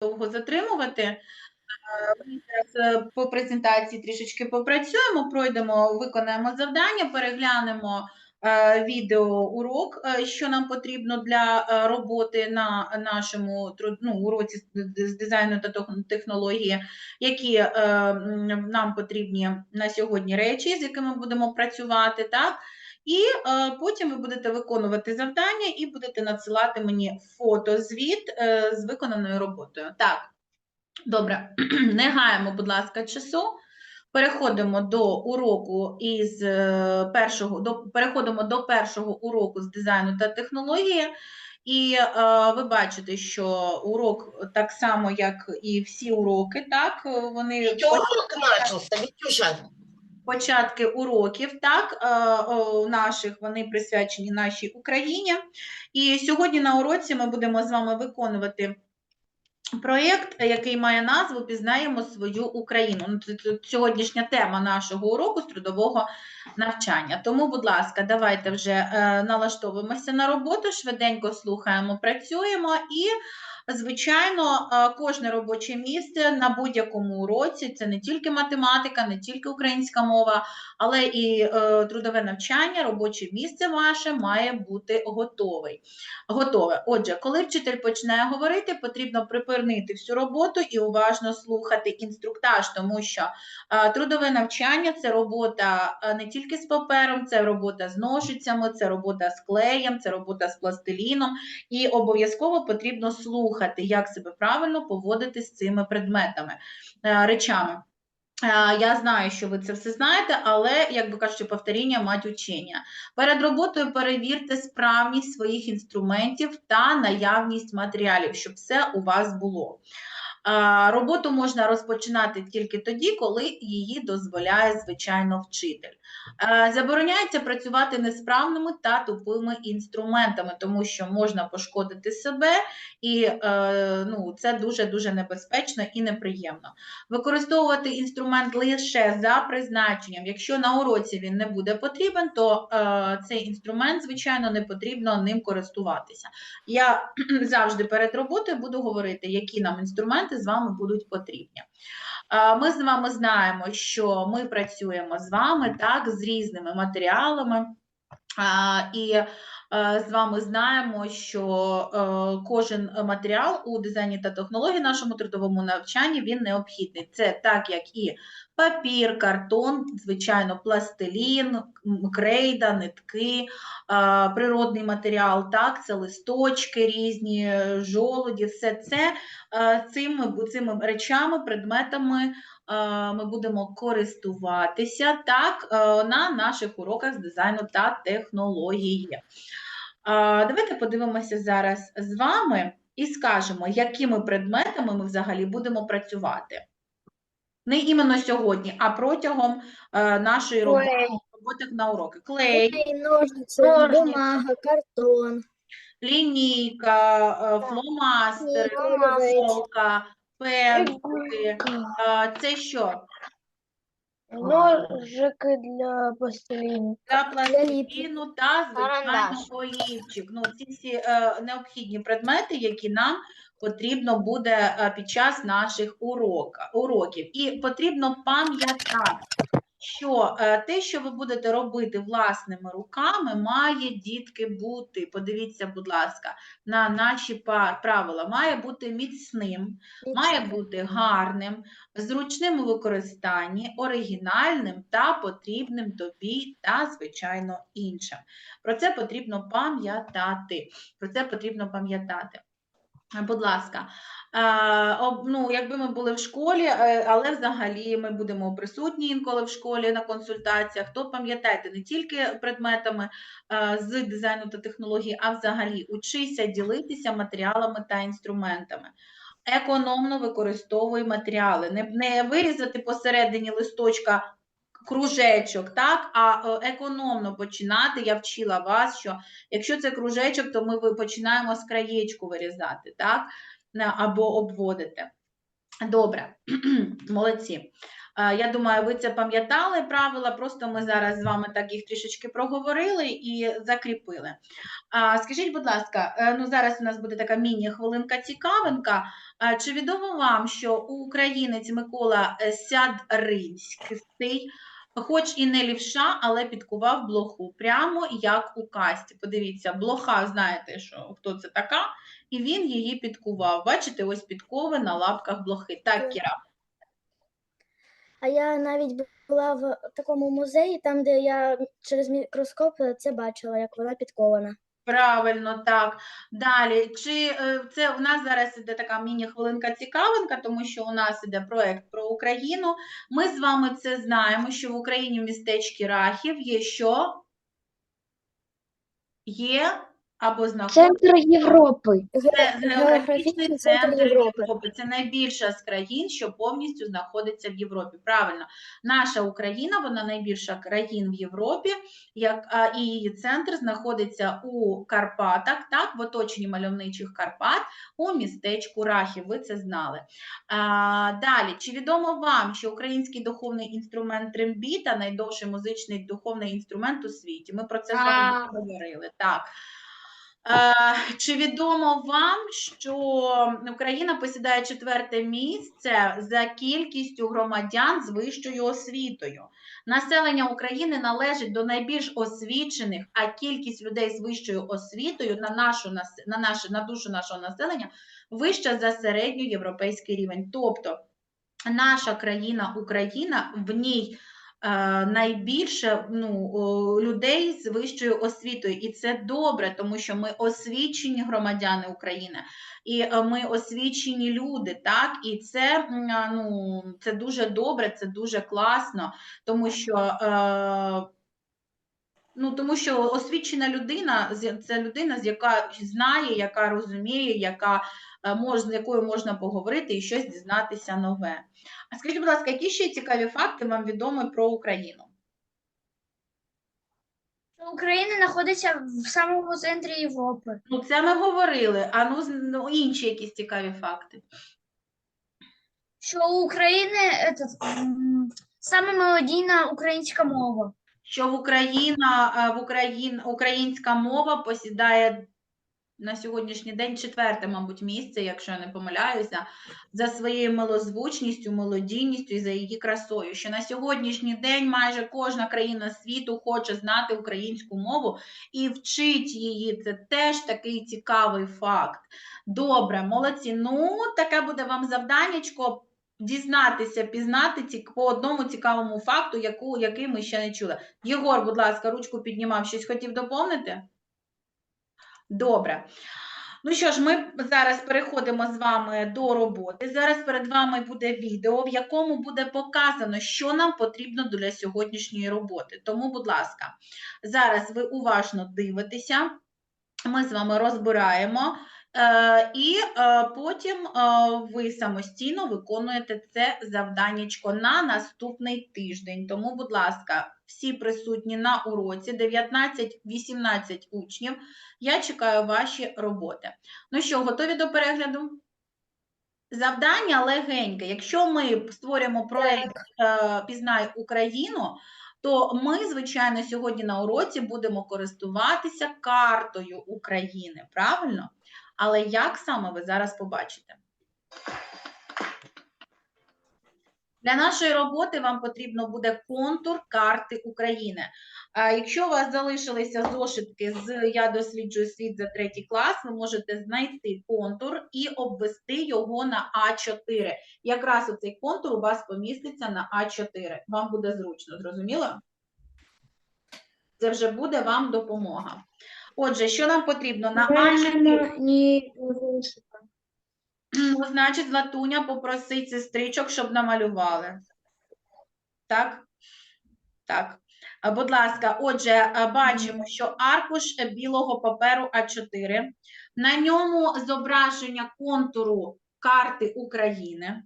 довго затримувати. Е, Ми зараз е, по презентації трішечки попрацюємо, пройдемо, виконаємо завдання, переглянемо е, відеоурок, е, що нам потрібно для роботи на нашому ну, уроці з дизайну та технології, які нам потрібні на сьогодні речі, з якими будемо працювати, так? І е, потім ви будете виконувати завдання і будете надсилати мені фотозвіт е, з виконаною роботою. Так, добре, не гаємо, будь ласка, часу. Переходимо до уроку із е, першого до переходимо до першого уроку з дизайну та технології. І е, ви бачите, що урок так само, як і всі уроки, так вони Видеоурок начался, Витюша. Початки уроків, так, е, наших, вони присвячені нашій Україні. І сьогодні на уроці ми будемо з вами виконувати проєкт, який має назву Пізнаємо свою Україну. Ну, це- Сьогоднішня тема нашого уроку з трудового навчання. Тому, будь ласка, давайте вже е, налаштовуємося на роботу, швиденько слухаємо, працюємо і. Звичайно, е, кожне робоче місце на будь-якому уроці це не тільки математика, не тільки українська мова, але і е, трудове навчання, робоче місце ваше має бути готовий. Готове. Отже, коли вчитель починає говорити, потрібно припинити всю роботу і уважно слухати інструктаж, тому що е, трудове навчання це робота не тільки з папером, це робота з ножицями, це робота з клеєм, це робота з пластиліном, і обов'язково потрібно слухати, як себе правильно поводити з цими предметами, е, речами. Е, Я знаю, що ви це все знаєте, але, як би кажуть, повторіння мать учення. Перед роботою перевірте справність своїх інструментів та наявність матеріалів, щоб все у вас було. Роботу можна розпочинати тільки тоді, коли її дозволяє, звичайно, вчитель. Е, Забороняється працювати несправними та тупими інструментами, тому що можна пошкодити себе, і е, ну, це дуже-дуже небезпечно і неприємно. Використовувати інструмент лише за призначенням. Якщо на уроці він не буде потрібен, то е, цей інструмент, звичайно, не потрібно ним користуватися. Я завжди перед роботою буду говорити, які нам інструменти з вами будуть потрібні. Е, Ми з вами знаємо, що ми працюємо з вами так з різними матеріалами. І е, з вами знаємо, що е, кожен матеріал у дизайні та технології нашому трудовому навчанні він необхідний. Це так, як і папір, картон, звичайно, пластилін, крейда, нитки, е, природний матеріал, так, це листочки різні, е, жолуді, все це е, цими, цими речами, предметами е, ми будемо користуватися так е, на наших уроках з дизайну та технології. Е, Давайте подивимося зараз з вами і скажемо, якими предметами ми взагалі будемо працювати. Не іменно сьогодні, а протягом е, нашої роботи, на уроки. Клей, Клей, ножницы, Ножницы. бумага, картон, лінійка, е, фломастери, Фломастери. Пензлики. Це що? Ножики для пластиліну. Для пластиліну та, звичайно, Карандаш. олівчик. Ну, ці всі е, необхідні предмети, які нам потрібно буде е, під час наших урока, уроків. І потрібно пам'ятати, що е, те, що ви будете робити власними руками, має дітки бути. Подивіться, будь ласка, на наші правила. Має бути міцним, має бути гарним, зручним у використанні, оригінальним та потрібним тобі та, звичайно, іншим. Про це потрібно пам'ятати. Про це потрібно пам'ятати. Будь ласка, ну, якби ми були в школі, е, але взагалі ми будемо присутні інколи в школі на консультаціях, то пам'ятайте не тільки предметами е, з дизайну та технології, а взагалі учися ділитися матеріалами та інструментами. Економно використовуй матеріали. Не, не вирізати посередині листочка кружечок, так, а е, економно починати. Я вчила вас, що якщо це кружечок, то ми починаємо з краєчку вирізати, так, або обводити. Добре, молодці. Е, Я думаю, ви це пам'ятали правила, просто ми зараз з вами так їх трішечки проговорили і закріпили. Скажіть, будь ласка, е, ну зараз у нас буде така міні-хвилинка цікавинка. Чи відомо вам, що українець Микола е, Сядринський, хоч і не лівша, але підкував блоху, прямо як у касті. Подивіться, блоха, знаєте, що хто це така, і він її підкував. Бачите, ось підкови на лапках блохи. Так, Так. Кіра. А я навіть була в такому музеї, там, де я через мікроскоп це бачила, як вона підкована. Правильно, так. Далі, чи е, це в нас зараз іде така міні-хвилинка цікавинка, тому що у нас іде проект про Україну. Ми з вами це знаємо, що в Україні в містечці Рахів є що? Є або знаходиться Центр Європи. це географічний центр Європи. Європи. Це найбільша з країн, що повністю знаходиться в Європі. Правильно, наша Україна, вона найбільша країн в Європі, як а, і її центр знаходиться у Карпатах, так, в оточенні мальовничих Карпат, у містечку Рахів. Ви це знали. А, далі, чи відомо вам, що український духовний інструмент трембіта найдовший музичний духовний інструмент у світі? Ми про це з вами говорили. Так. Е, Чи відомо вам, що Україна посідає четверте місце за кількістю громадян з вищою освітою? Населення України належить до найбільш освічених, а кількість людей з вищою освітою на нашу на наше на душу нашого населення вища за середньоєвропейський рівень. Тобто наша країна Україна в ній найбільше ну, людей з вищою освітою, і це добре, тому що ми освічені громадяни України, і е, ми освічені люди, так, і це, ну, це дуже добре, це дуже класно, тому що. Ну, тому що освічена людина це людина, з яка знає, яка розуміє, яка е, мож, з якою можна поговорити і щось дізнатися нове. А скажіть, будь ласка, які ще цікаві факти вам відомі про Україну? Україна знаходиться в самому центрі Європи. Ну, це ми говорили. А ну, ну інші якісь цікаві факти. Що у України этот, м, саме мелодійна українська мова. Що в Україна, е, в Україн, українська мова посідає на сьогоднішній день четверте, мабуть, місце, якщо я не помиляюся, за своєю милозвучністю, мелодійністю і за її красою. Що на сьогоднішній день майже кожна країна світу хоче знати українську мову і вчить її. Це теж такий цікавий факт. Добре, молодці. Ну, таке буде вам завданнячко. Дізнатися, пізнати ці, по одному цікавому факту, яку, який ми ще не чули. Єгор, будь ласка, ручку піднімав, щось хотів доповнити? Добре. Ну що ж, ми зараз переходимо з вами до роботи. Зараз перед вами буде відео, в якому буде показано, що нам потрібно для сьогоднішньої роботи. Тому, будь ласка, зараз ви уважно дивитеся, ми з вами розбираємо. Е, і е, потім е, ви самостійно виконуєте це завданнячко на наступний тиждень. Тому, будь ласка, всі присутні на уроці, 19-18 учнів. Я чекаю ваші роботи. Ну що, готові до перегляду? Завдання легеньке. Якщо ми створюємо проєкт Пізнай Україну, то ми, звичайно, сьогодні на уроці будемо користуватися картою України, правильно? Але як саме ви зараз побачите? Для нашої роботи вам потрібно буде контур карти України. Якщо у вас залишилися зошитки з Я досліджую світ за третій клас, ви можете знайти контур і обвести його на А4. Якраз оцей контур у вас поміститься на А4. Вам буде зручно, зрозуміло? Це вже буде вам допомога. Отже, що нам потрібно на А4? Ні, Ну, значить, Златуня попросить сестричок, щоб намалювали. Так? Так. Будь ласка, отже, бачимо, що аркуш білого паперу А4. На ньому зображення контуру карти України.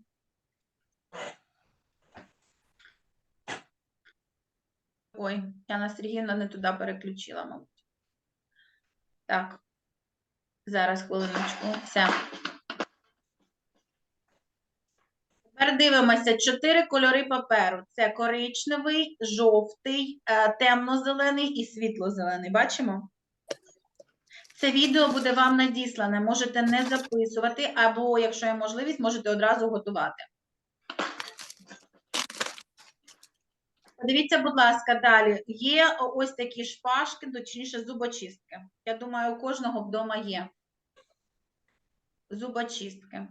Ой, Яна Сергіївна не туди переключила, мабуть. Так. Зараз хвилиночку. Все. Тепер дивимося чотири кольори паперу: це коричневий, жовтий, е, темно-зелений і світло-зелений. Бачимо? Це відео буде вам надіслане. Можете не записувати, або, якщо є можливість, можете одразу готувати. Подивіться, будь ласка, далі. Є ось такі шпажки, точніше, зубочистки. Я думаю, у кожного вдома є. Зубочистки.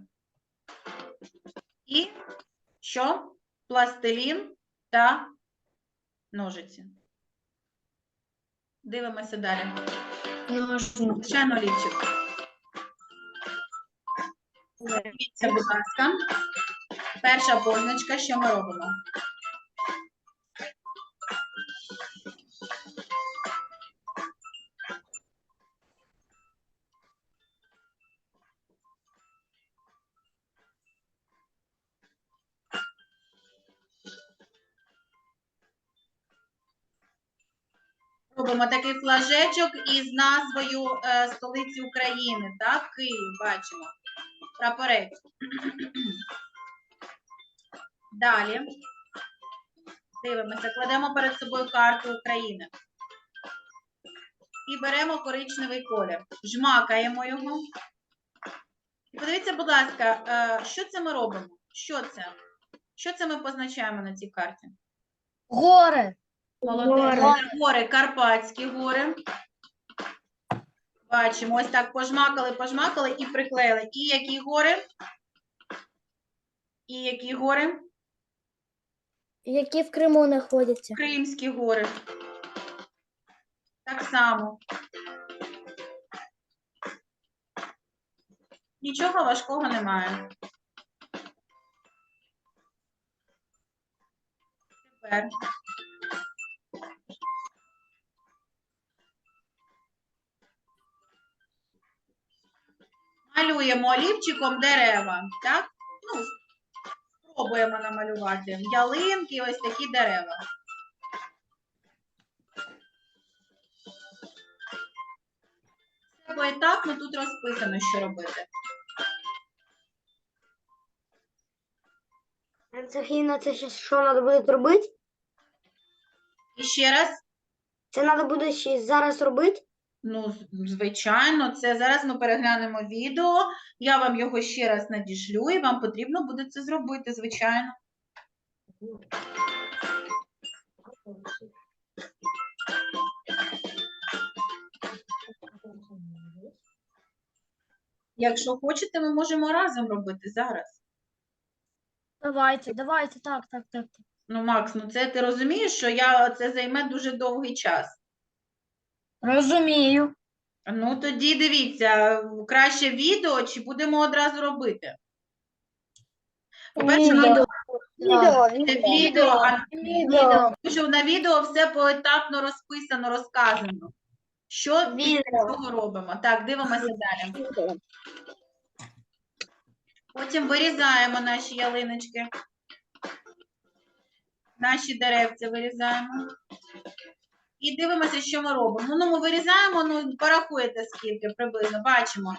І що? Пластилін та ножиці. Дивимося далі. Звичайно, лівчик. Дивіться, будь ласка. Перша позначка, що ми робимо? Робимо такий флажечок із назвою е, столиці України, так? Київ, бачимо. Прапорець. Далі. Дивимося, кладемо перед собою карту України. І беремо коричневий колір. Жмакаємо його. І подивіться, будь ласка, е, що це ми робимо? Що це? Що це ми позначаємо на цій карті? Гори. Молодець. Це Гори, Карпатські гори. Бачимо, ось так пожмакали, пожмакали і приклеїли. І які гори? І які гори? Які в Криму знаходяться. Кримські гори. Так само. Нічого важкого немає. Тепер. Малюємо олівчиком дерева, так? Ну, спробуємо намалювати. Ялинки, ось такі дерева. Поетапно тут розписано, що робити. Сергійна, це ще що треба буде робити? І ще раз, Це треба буде ще зараз робити? Ну, звичайно, це зараз ми переглянемо відео. Я вам його ще раз надішлю, і вам потрібно буде це зробити, звичайно. Якщо хочете, ми можемо разом робити зараз. Давайте, давайте, так, так, так. так. Ну, Макс, ну це ти розумієш, що я це займе дуже довгий час. Розумію. Ну, тоді дивіться, краще відео чи будемо одразу робити? По-перше, Відео. нам Відео, це відео, а відео. тому що на відео все поетапно розписано, розказано. Що Відео. цього робимо? Так, дивимося далі. Потім вирізаємо наші ялиночки. Наші деревця вирізаємо. І дивимося, що ми робимо. Ну, ми вирізаємо, ну, порахуєте скільки приблизно. Бачимо,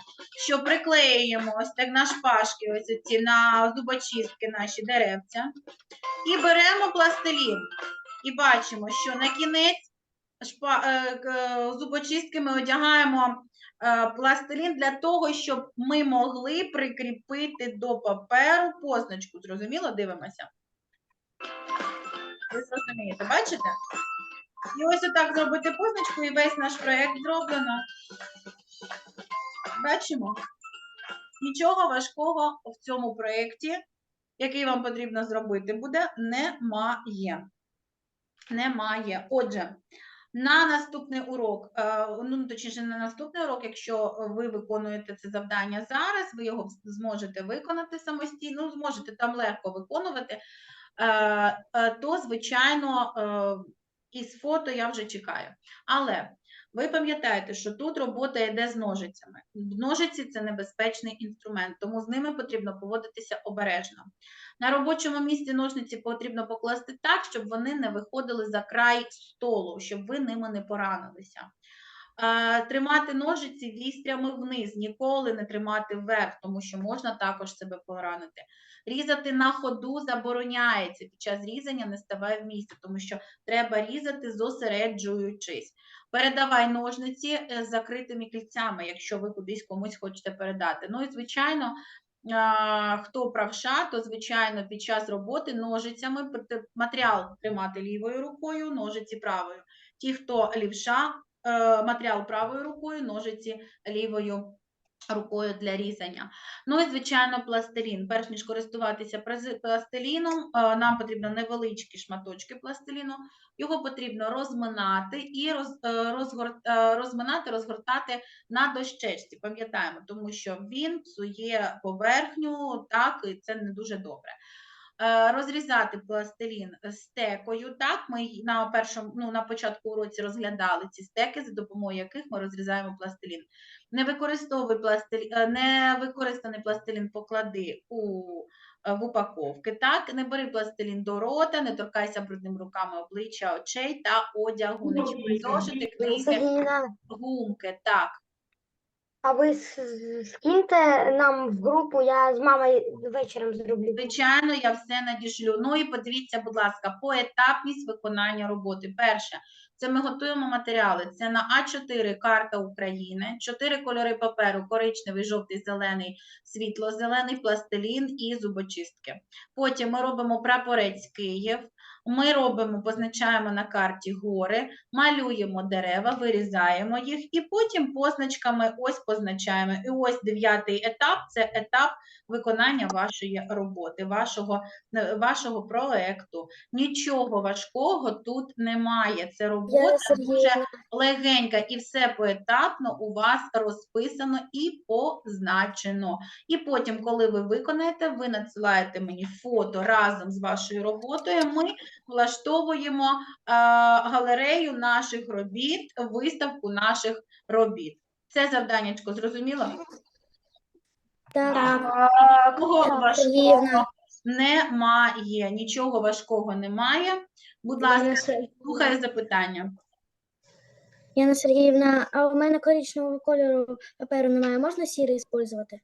що приклеюємо ось так на шпажки, ось ці на зубочистки наші деревця. І беремо пластилін. І бачимо, що на кінець шпа, е, зубочистки ми одягаємо е, пластилін для того, щоб ми могли прикріпити до паперу позначку. Зрозуміло? Дивимося. Ви зрозумієте, бачите? І ось отак зробити позначку, і весь наш проєкт зроблено. Бачимо? Нічого важкого в цьому проєкті, який вам потрібно зробити, буде, немає. Немає. Отже, на наступний урок, е, ну точніше, на наступний урок, якщо ви виконуєте це завдання зараз, ви його зможете виконати самостійно, ну, зможете там легко виконувати, е, е, то, звичайно, е, із фото я вже чекаю. Але ви пам'ятаєте, що тут робота йде з ножицями. Ножиці це небезпечний інструмент, тому з ними потрібно поводитися обережно. На робочому місці ножниці потрібно покласти так, щоб вони не виходили за край столу, щоб ви ними не поранилися. Е, Тримати ножиці вістрями вниз, ніколи не тримати вверх, тому що можна також себе поранити. Різати на ходу забороняється. Під час різання не ставай в місці, тому що треба різати зосереджуючись. Передавай ножниці е, з закритими кільцями, якщо ви кудись комусь хочете передати. Ну і звичайно, хто правша, то звичайно під час роботи ножицями матеріал тримати лівою рукою, ножиці правою. Ті, хто лівша, е, матеріал правою рукою, ножиці лівою рукою для різання. Ну і звичайно, пластилін. Перш ніж користуватися пластиліном, е, нам потрібно невеличкі шматочки пластиліну. Його потрібно розминати і роз, е, розгор, е, розминати, розгортати на дощечці. Пам'ятаємо, тому що він псує поверхню, так, і це не дуже добре. Е, Розрізати пластилін стекою. Так, ми й на першому, ну, на початку уроці розглядали ці стеки, за допомогою яких ми розрізаємо пластилін. Не використовуй пластилін, не використаний пластилін поклади у е, в упаковки. Так, не бери пластилін до рота, не торкайся брудними руками обличчя, очей та одягу. Не чіпай зошити, книги, гумки. Так. А ви скиньте нам в групу, я з мамою вечором зроблю. Звичайно, я все надішлю. Ну і подивіться, будь ласка, поетапність виконання роботи. Перше, це ми готуємо матеріали. Це на А4 карта України, чотири кольори паперу: коричневий, жовтий, зелений, світло-зелений, пластилін і зубочистки. Потім ми робимо прапорець Київ. Ми робимо, позначаємо на карті гори, малюємо дерева, вирізаємо їх, і потім позначками ось позначаємо. І ось дев'ятий етап це етап виконання вашої роботи, вашого, е, вашого проекту. Нічого важкого тут немає. Це робота Я дуже легенька, і все поетапно у вас розписано і позначено. І потім, коли ви виконаєте, ви надсилаєте мені фото разом з вашою роботою. Ми влаштовуємо е, галерею наших робіт, виставку наших робіт. Це завданнячко, зрозуміло? Так, Кого Так, важкого немає, нічого важкого немає. Будь ласка, слухаю запитання. Яна Сергіївна, а у мене коричневого кольору паперу немає. Можна сірий використовувати?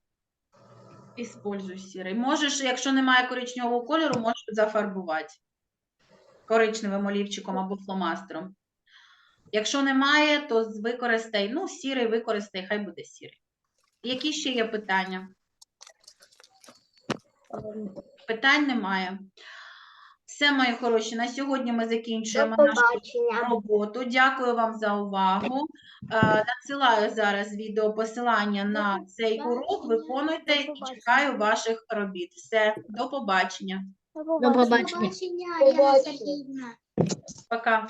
Іспользуй сірий. Можеш, якщо немає коричневого кольору, можеш зафарбувати коричневим олівчиком або фломастером. Якщо немає, то використай, ну, сірий використай, хай буде сірий. Які ще є питання? Питань немає. Все, мої хороші, на сьогодні ми закінчуємо нашу роботу. Дякую вам за увагу. Е, Надсилаю зараз відео посилання на цей урок. Виконуйте і чекаю ваших робіт. Все, до побачення. До До побачення. Побачення. Пока.